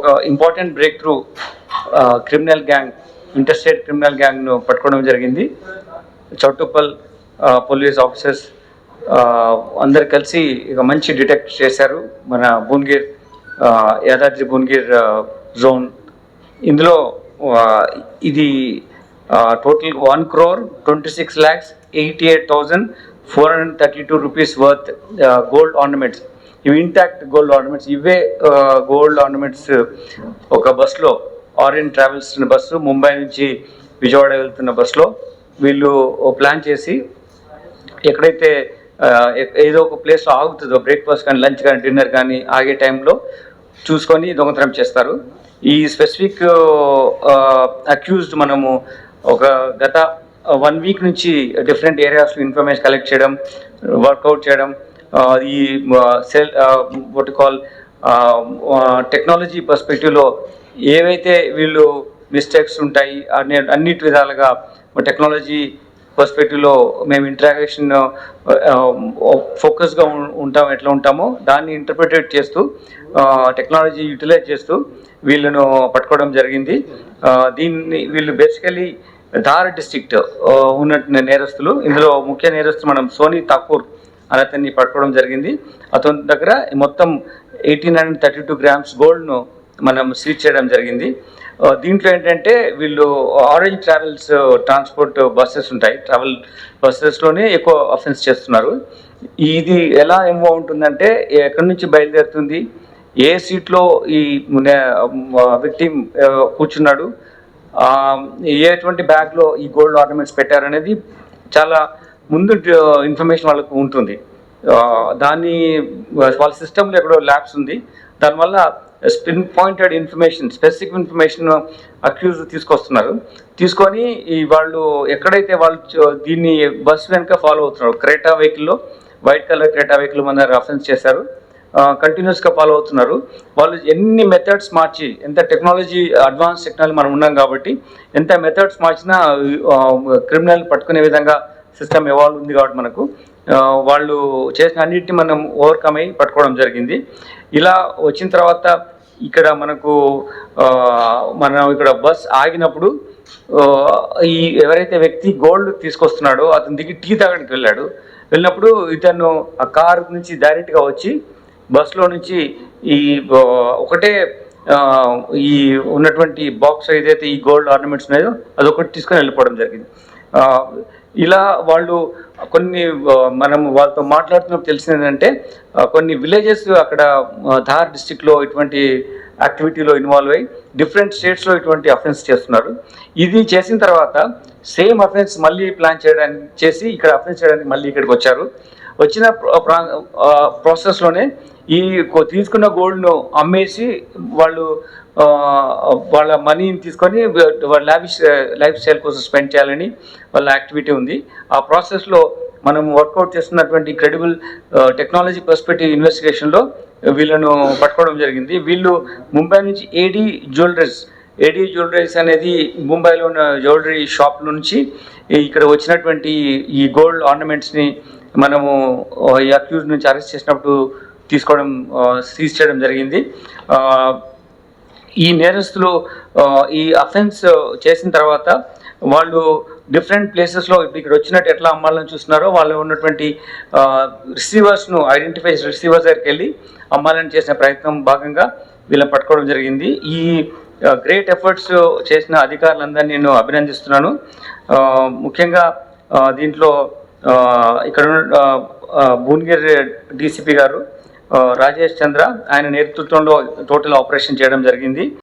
ఒక important breakthrough criminal gang interstate criminal గ్యాంగ్ను పట్టుకోవడం జరిగింది. చౌటుప్పల్ పోలీస్ ఆఫీసర్స్ అందరు కలిసి ఇక మంచి డిటెక్ట్ చేశారు. మన భువనగిర్ యాదాద్రి భువనగిర్ జోన్ ఇందులో ఇది total one crore twenty six lakhs eighty eight thousand four hundred thirty two rupees worth gold ornaments ఇవి ఇంటాక్ట్ గోల్డ్ ఆర్నమెంట్స్ ఇవే గోల్డ్ ఆర్నమెంట్స్ ఒక బస్సులో ఆరియన్ ట్రావెల్స్ బస్సు ముంబై నుంచి విజయవాడ వెళ్తున్న బస్సులో వీళ్ళు ప్లాన్ చేసి ఎక్కడైతే ఏదో ఒక ప్లేస్లో ఆగుతుందో. బ్రేక్ఫాస్ట్ కానీ లంచ్ కానీ డిన్నర్ కానీ ఆగే టైంలో చూసుకొని దొంగతనం చేస్తారు. ఈ స్పెసిఫిక్ అక్యూజ్డ్ మనము ఒక గత వన్ వీక్ నుంచి డిఫరెంట్ ఏరియాస్లో ఇన్ఫర్మేషన్ కలెక్ట్ చేయడం వర్కౌట్ చేయడం ఈ సెల్ వాట్ కాల్ టెక్నాలజీ పర్స్పెక్టివ్లో ఏవైతే వీళ్ళు మిస్టేక్స్ ఉంటాయి అన్ని అన్నిటి విధాలుగా టెక్నాలజీ పర్స్పెక్టివ్లో మేము ఇంటరాక్షన్ ఫోకస్గా ఉంటాం ఎట్లా ఉంటామో దాన్ని ఇంటర్ప్రిటేట్ చేస్తూ టెక్నాలజీ యూటిలైజ్ చేస్తూ వీళ్ళను పట్టుకోవడం జరిగింది. దీన్ని వీళ్ళు బేసికలీ ధార్ డిస్టిక్ట్ ఉన్న నేరస్తులు ఇందులో ముఖ్య నేరస్తులు మనం సోనీ ఠాకూర్. అని అతన్ని పట్టుకోవడం జరిగింది. అతని దగ్గర మొత్తం eighteen hundred thirty two grams గోల్డ్ను మనం సీజ్ చేయడం జరిగింది. దీంట్లో ఏంటంటే వీళ్ళు ఆరెంజ్ ట్రావెల్స్ ట్రాన్స్పోర్ట్ బస్సెస్ ఉంటాయి. ట్రావెల్ బస్సెస్లోనే ఎక్కువ అఫెన్స్ చేస్తున్నారు. ఇది ఎలా ఏమో ఉంటుందంటే ఎక్కడి నుంచి బయలుదేరుతుంది? ఏ సీట్లో ఈ వ్యక్తి కూర్చున్నాడు? ఎటువంటి బ్యాగ్లో ఈ గోల్డ్ ఆర్నమెంట్స్ పెట్టారనేది చాలా ముందు ఇన్ఫర్మేషన్ వాళ్ళకు ఉంటుంది. దాన్ని వాళ్ళ సిస్టంలో ఎక్కడో ల్యాబ్స్ ఉంది. దానివల్ల pinpointed information specific information accuse తీసుకొస్తున్నారు. తీసుకొని ఈ వాళ్ళు ఎక్కడైతే వాళ్ళు దీన్ని బస్ వెనుక ఫాలో అవుతున్నారు క్రేటా వెహికల్లో వైట్ కలర్ క్రేటా వెహికల్ మన రెఫరెన్స్ చేశారు. కంటిన్యూస్గా ఫాలో అవుతున్నారు. వాళ్ళు ఎన్ని మెథడ్స్ మార్చి ఎంత టెక్నాలజీ అడ్వాన్స్ టెక్నాలజీ మనం ఉన్నాం కాబట్టి ఎంత మెథడ్స్ మార్చినా క్రిమినల్ పట్టుకునే విధంగా సిస్టమ్ ఎవాల్వ్ ఉంది కాబట్టి మనకు. వాళ్ళు చేసిన అన్నిటిని మనం ఓవర్కమ్ అయ్యి పట్టుకోవడం జరిగింది. ఇలా వచ్చిన తర్వాత ఇక్కడ మనకు మనం ఇక్కడ బస్ ఆగినప్పుడు ఈ ఎవరైతే వ్యక్తి గోల్డ్ తీసుకొస్తున్నాడో అతని దిగి టీ తాగడానికి వెళ్ళాడు. వెళ్ళినప్పుడు ఇతను ఆ కార్ నుంచి డైరెక్ట్గా వచ్చి బస్సులో నుంచి ఈ ఒకటే ఈ ఉన్నటువంటి బాక్స్ ఏదైతే ఈ గోల్డ్ ఆర్నమెంట్స్ ఉన్నాయో అదొకటి తీసుకొని వెళ్ళిపోవడం జరిగింది. ఇలా వాళ్ళు కొన్ని మనం వాళ్ళతో మాట్లాడుతున్నప్పుడు తెలిసిందంటే ఏంటంటే కొన్ని విలేజెస్ అక్కడ ధార్ డిస్టిక్లో ఇటువంటి యాక్టివిటీలో ఇన్వాల్వ్ అయ్యి డిఫరెంట్ స్టేట్స్లో ఇటువంటి అఫెన్స్ చేస్తున్నారు. ఇది చేసిన తర్వాత సేమ్ అఫెన్స్ మళ్ళీ ప్లాన్ చేయడానికి చేసి ఇక్కడ అఫెన్స్ చేయడానికి మళ్ళీ ఇక్కడికి వచ్చారు. వచ్చిన ప్రాసెస్లోనే ఈ తీసుకున్న గోల్డ్ను అమ్మేసి వాళ్ళు వాళ్ళ మనీని తీసుకొని వాళ్ళ లైఫ్ లైఫ్ స్టైల్ కోసం స్పెండ్ చేయాలని వాళ్ళ యాక్టివిటీ ఉంది. ఆ ప్రాసెస్లో మనం వర్కౌట్ చేస్తున్నటువంటి క్రెడిబుల్ టెక్నాలజీ పర్స్పెక్టివ్ ఇన్వెస్టిగేషన్లో వీళ్ళను పట్టుకోవడం జరిగింది. వీళ్ళు ముంబై నుంచి ఏడీ జ్యువెలరీస్ ఏడి జ్యువెలరీస్ అనేది ముంబైలో ఉన్న జ్యువెలరీ షాప్ నుంచి ఇక్కడ వచ్చినటువంటి ఈ గోల్డ్ ఆర్నమెంట్స్ని మనము ఈ అక్యూజ్ నుంచి అరెస్ట్ చేసినప్పుడు తీసుకోవడం సీజ్ చేయడం జరిగింది. ఈ నేరస్తులు ఈ అఫెన్స్ చేసిన తర్వాత వాళ్ళు డిఫరెంట్ ప్లేసెస్లో ఇప్పుడు ఇక్కడ వచ్చినట్టు ఎట్లా అమ్మాలని చూస్తున్నారో వాళ్ళు ఉన్నటువంటి రిసీవర్స్ను ఐడెంటిఫై రిసీవర్స్ దగ్గరికి వెళ్ళి అమ్మాలని చేసిన ప్రయత్నం భాగంగా వీళ్ళని పట్టుకోవడం జరిగింది. ఈ గ్రేట్ ఎఫర్ట్స్ uh, చేసిన అధికారులందరినీ నేను అభినందిస్తున్నాను. Uh, ముఖ్యంగా uh, దీంట్లో ఇక్కడ భువనగిరి డీసీపీ గారు రాజేష్ చంద్ర ఆయన నేతృత్వంలో టోటల్ ఆపరేషన్ చేయడం జరిగింది.